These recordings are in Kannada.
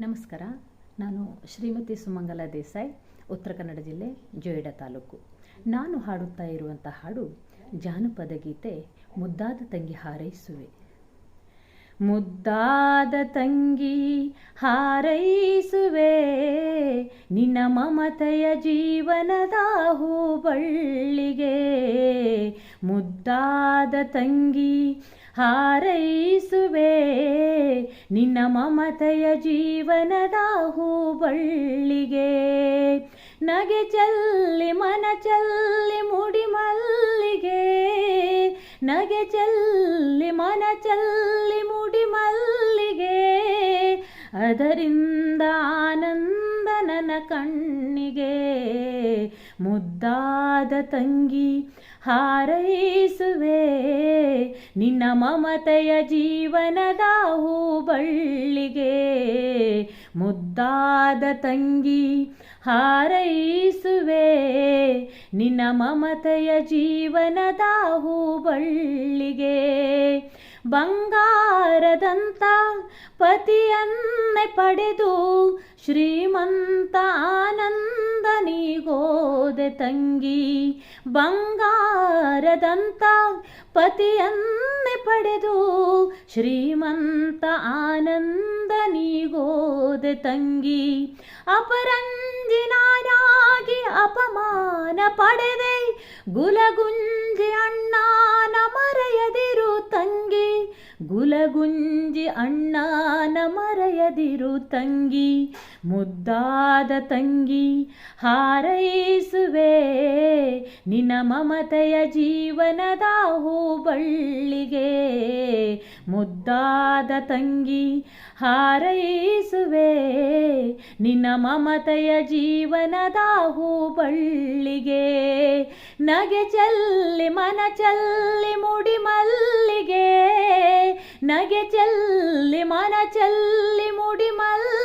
ನಮಸ್ಕಾರ. ನಾನು ಶ್ರೀಮತಿ ಸುಮಂಗಲ ದೇಸಾಯಿ, ಉತ್ತರ ಕನ್ನಡ ಜಿಲ್ಲೆ ಜೊಯ್ಡಾ ತಾಲೂಕು. ನಾನು ಹಾಡುತ್ತಾ ಇರುವಂಥ ಹಾಡು ಜಾನಪದ ಗೀತೆ, ಮುದ್ದಾದ ತಂಗಿ ಹಾರೈಸುವೆ. ಮುದ್ದಾದ ತಂಗಿ ಹಾರೈಸುವೆ, ನಿನ್ನ ಮಮತೆಯ ಜೀವನದ ಹೂಬಳ್ಳಿಗೆ. ಮುದ್ದಾದ ತಂಗಿ ಹಾರೈಸುವೆ ನಿನ್ನ ಮಮತೆಯ ಜೀವನದ ಹೂಬಳ್ಳಿಗೆ. ನಗೆ ಚಲ್ಲಿ, ಮನ ಚಲ್ಲಿ, ಮುಡಿ ಮಲ್ಲಿಗೆ. ನಗೆ ಚಲ್ಲಿ, ಮನ ಚಲ್ಲಿ, ಮುಡಿ ಮಲ್ಲಿಗೆ. ಅದರಿಂದ ಆನಂದ ಕಣ್ಣಿಗೆ. ಮುದ್ದಾದ ತಂಗಿ, ಹಾರೈಸುವೆ. ನಿನ್ನ ಮಮತೆಯ ಜೀವನದ ಹೂಬಳ್ಳಿಗೆ ಮುದ್ದಾದ ತಂಗಿ, ಹಾರೈಸುವೆ. ನಿನ್ನ ಮಮತೆಯ ಜೀವನದ ಹೂಬಳ್ಳಿಗೆ ಬಂಗಾರದಂತ ಪತಿಯನ್ನೇ ಪಡೆದು ಶ್ರೀಮಂತ ಆನಂದ ನೀಗೋದೆ ತಂಗಿ, ಬಂಗಾರದಂತ ಪತಿಯನ್ನೇ ಪಡೆದು ಶ್ರೀಮಂತ ಆನಂದ ನೀಗೋದೆ ತಂಗಿ ಅಪರಂಜಿನಾಗಿ ಅಪಮಾನ ಪಡೆದೆ, ಗುಲಗುಂಜಿ ಅಣ್ಣನ ಮರೆಯದಿರು ತಂಗಿ, ಗುಲಗುಂಜಿ ಅಣ್ಣನ ಮರೆಯದಿರು ತಂಗಿ. ಮುದ್ದಾದ ತಂಗಿ ಹಾರೈಸುವೆ ನಿನ್ನ ಮಮತೆಯ ಜೀವನದ ಹೂಬಳ್ಳಿಗೆ. ಮುದ್ದಾದ ತಂಗಿ ಹಾರೈಸುವೆ ನಿನ್ನ ಮಮತೆಯ ಜೀವನದ ಹೂಬಳ್ಳಿಗೆ. ನಗೆ ಚೆಲ್ಲಿ, ಮನ ಚೆಲ್ಲಿ, ಮುಡಿ ಮಲ್ಲಿಗೆ. ನಗೆ ಚೆಲ್ಲಿ, ಮನ ಚೆಲ್ಲಿ, ಮುಡಿ ಮಲ್ಲಿಗೆ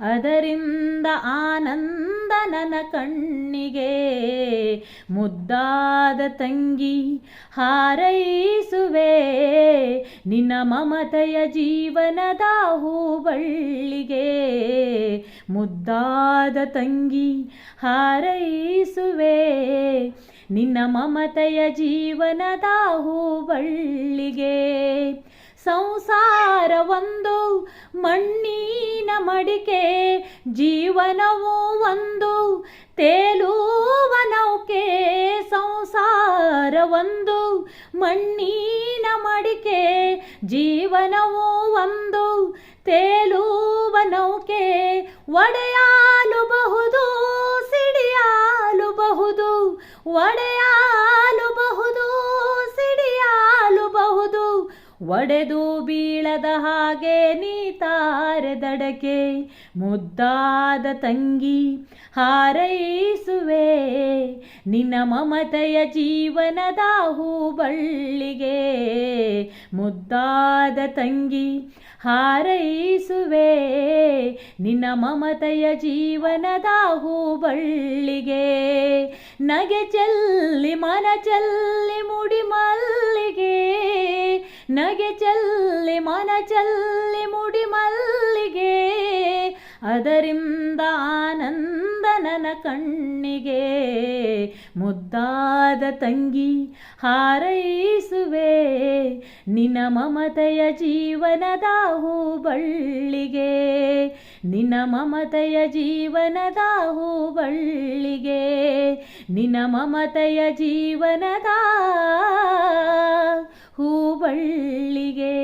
ಅದರಿಂದ ಆನಂದ ನನ್ನ ಕಣ್ಣಿಗೆ ಮುದ್ದಾದ ತಂಗಿ ಹಾರೈಸುವೆ. ನಿನ್ನ ಮಮತೆಯ ಜೀವನದ ಹೂಬಳ್ಳಿಗೆ ಮುದ್ದಾದ ತಂಗಿ ಹಾರೈಸುವೆ. ನಿನ್ನ ಮಮತೆಯ ಜೀವನದ ಹೂಬಳ್ಳಿಗೆ ಸಂಸಾರ ಒಂದು ಮಣ್ಣಿನ ಮಡಿಕೆ, ಜೀವನವು ಒಂದು ತೇಲುವ ನೌಕೆ ಸಂಸಾರ ಒಂದು ಮಣ್ಣಿನ ಮಡಿಕೆ, ಜೀವನವು ಒಂದು ತೇಲುವ ನೌಕೆ ಒಡೆಯಾಲು ಬಹುದು ಸಿಡಿಯಾಲು ಒಡೆದು ಬೀಳದ ಹಾಗೆ ನೀತಾರದಡಕೆ ಮುದ್ದಾದ ತಂಗಿ ಹಾರೈಸುವೆ. ನಿನ್ನ ಮಮತೆಯ ಜೀವನದ ಹೂಬಳ್ಳಿಗೆ ಮುದ್ದಾದ ತಂಗಿ ಹಾರೈಸುವೆ. ನಿನ್ನ ಮಮತೆಯ ಜೀವನದ ಹೂಬಳ್ಳಿಗೆ ನಗೆ ಚೆಲ್ಲಿ ಮನ ಚೆಲ್ಲಿ ಮುಡಿ ಮಲ್ಲಿಗೆ ಚೆಲ್ಲಿ ಮನ ಚಲ್ಲಿ ಮುಡಿ ಮಲ್ಲಿಗೆ. ಅದರಿಂದ ಆನಂದ ನನ್ನ ಕಣ್ಣಿಗೆ. ಮುದ್ದಾದ ತಂಗಿ ಹಾರೈಸುವೆ. ನಿನ್ನ ಮಮತೆಯ ಜೀವನದ ಹೂಬಳ್ಳಿಗೆ. ನಿನ್ನ ಮಮತೆಯ ಜೀವನದ ಹೂಬಳ್ಳಿಗೆ. ನಿನ್ನ ಮಮತೆಯ ಜೀವನದ ಹೂವಳ್ಳಿಗೆ.